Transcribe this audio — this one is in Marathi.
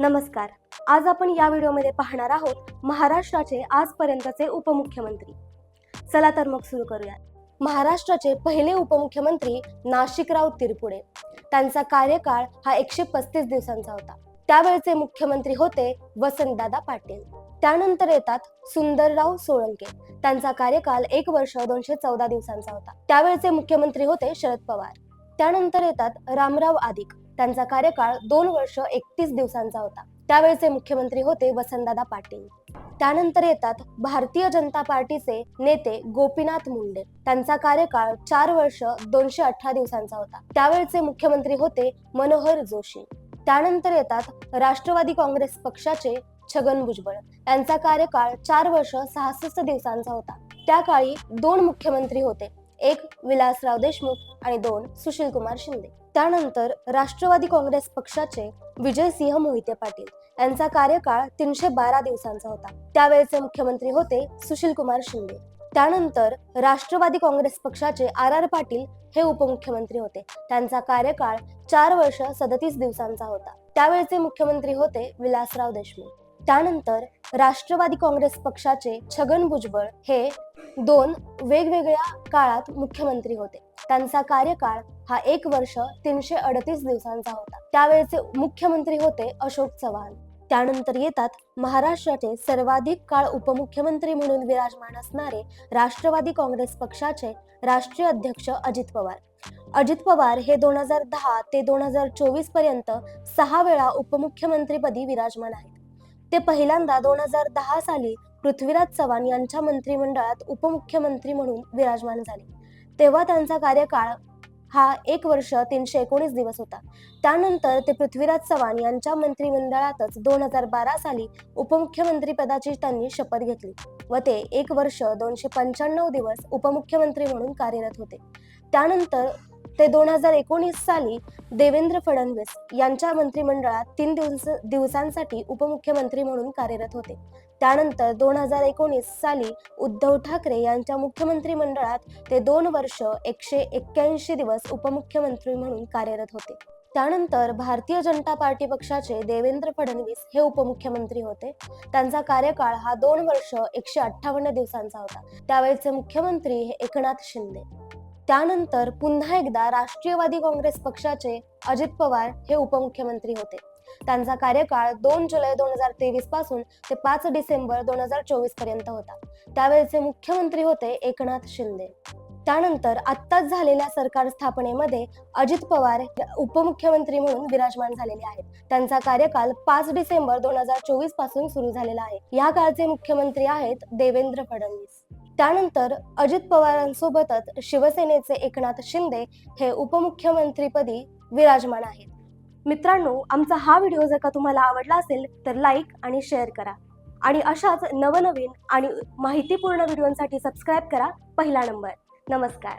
नमस्कार. आज आपण या व्हिडिओमध्ये पाहणार आहोत महाराष्ट्राचे आजपर्यंतचे उपमुख्यमंत्री. चला तर मग सुरू करूया महाराष्ट्राचे पहिले उपमुख्यमंत्री नाशिकराव तिरपुडे. त्यांचा कार्यकाळ हा एकशे पस्तीस दिवसांचा होता. त्यावेळचे मुख्यमंत्री होते वसंतदादा पाटील. त्यानंतर येतात सुंदरराव सोळंके. त्यांचा कार्यकाल एक वर्ष दोनशे चौदा दिवसांचा होता. त्यावेळचे मुख्यमंत्री होते शरद पवार. त्यानंतर येतात रामराव आदिक. त्यांचा कार्यकाळ दोन वर्ष एकतीस दिवसांचा होता. त्यावेळचे मुख्यमंत्री होते वसंतदादा पाटील. त्यानंतर येतात भारतीय जनता पार्टीचे नेते गोपीनाथ मुंडे. त्यांचा कार्यकाळ चार वर्ष दोनशे अठरा दिवसांचा होता. त्यावेळचे मुख्यमंत्री होते मनोहर जोशी. त्यानंतर येतात राष्ट्रवादी काँग्रेस पक्षाचे छगन भुजबळ. यांचा कार्यकाळ चार वर्ष सहासष्ट दिवसांचा होता. त्या काळी दोन मुख्यमंत्री होते. एक विलासराव देशमुख आणि दोन सुशील कुमार शिंदे. त्यानंतर राष्ट्रवादी काँग्रेस पक्षाचे विजयसिंह मोहिते पाटील यांचा कार्यकाळ तीनशे बारा दिवसांचा होता. त्यावेळेचे मुख्यमंत्री होते सुशील कुमार शिंदे. त्यानंतर राष्ट्रवादी काँग्रेस पक्षाचे आर आर पाटील हे उपमुख्यमंत्री होते. त्यांचा कार्यकाळ चार वर्ष सदतीस दिवसांचा होता. त्यावेळेचे मुख्यमंत्री होते विलासराव देशमुख. त्यानंतर राष्ट्रवादी काँग्रेस पक्षाचे छगन भुजबळ हे दोन वेगवेगळ्या काळात मुख्यमंत्री होते. त्यांचा कार्यकाळ हा एक वर्ष तीनशे अडतीस दिवसांचा होता. त्यावेळेचे मुख्यमंत्री होते अशोक चव्हाण. त्यानंतर येतात महाराष्ट्राचे सर्वाधिक काळ उपमुख्यमंत्री म्हणून विराजमान असणारे राष्ट्रवादी काँग्रेस पक्षाचे राष्ट्रीय अध्यक्ष अजित पवार. अजित पवार हे दोन हजार दहा ते दोन हजार चोवीसपर्यंत सहा वेळा उपमुख्यमंत्रीपदी विराजमान आहेत. ते पहिल्यांदा दोन हजार दहा साली पृथ्वीराज चव्हाण यांच्या मंत्रिमंडळात उपमुख्यमंत्री म्हणून विराजमान झाले. तेव्हा त्यांचा कार्यकाळ हा एक वर्ष तीनशे एकोणीस दिवस होता. त्यानंतर ते पृथ्वीराज चव्हाण यांच्या मंत्रिमंडळातच दोन हजार बारा साली उपमुख्यमंत्री पदाची त्यांनी शपथ घेतली व ते एक वर्ष दोनशे पंच्याण्णव दिवस उपमुख्यमंत्री म्हणून कार्यरत होते. त्यानंतर ते दोन हजार एकोणीस साली देवेंद्र फडणवीस यांच्या मंत्रिमंडळात तीन दिवस दिवसांसाठी उपमुख्यमंत्री म्हणून कार्यरत होते. त्यानंतर दोन हजार एकोणीस साली उद्धव ठाकरे यांच्या मुख्यमंत्री मंडळात ते दोन वर्ष एकशे एक्क्याऐंशी दिवस उपमुख्यमंत्री म्हणून कार्यरत होते. त्यानंतर भारतीय जनता पार्टी पक्षाचे देवेंद्र फडणवीस हे उपमुख्यमंत्री होते. त्यांचा कार्यकाळ हा दोन वर्ष एकशे अठ्ठावन्न दिवसांचा होता. त्यावेळेचे मुख्यमंत्री हे एकनाथ शिंदे. त्यानंतर पुन्हा एकदा राष्ट्रीयवादी काँग्रेस पक्षाचे अजित पवार हे उपमुख्यमंत्री होते. त्यांचा कार्यकाळ दोन जुलै दोन हजार तेवीसपासून ते पाच डिसेंबर दोन हजार चोवीसपर्यंत होता. त्यावेळेचे मुख्यमंत्री होते एकनाथ शिंदे. त्यानंतर आत्ताच झालेल्या सरकार स्थापनेमध्ये अजित पवार उपमुख्यमंत्री म्हणून विराजमान झालेले आहेत. त्यांचा कार्यकाल पाच डिसेंबर दोन हजार चोवीसपासून सुरू झालेला आहे. या काळचे मुख्यमंत्री आहेत देवेंद्र फडणवीस. त्यानंतर अजित पवारांसोबतच शिवसेनेचे एकनाथ शिंदे हे उपमुख्यमंत्रीपदी विराजमान आहेत. मित्रांनो आमचा हा व्हिडिओ जर का तुम्हाला आवडला असेल तर लाईक आणि शेअर करा. आणि अशाच नवनवीन आणि माहितीपूर्ण व्हिडिओंसाठी सबस्क्राईब करा पहिला नंबर नमस्कार.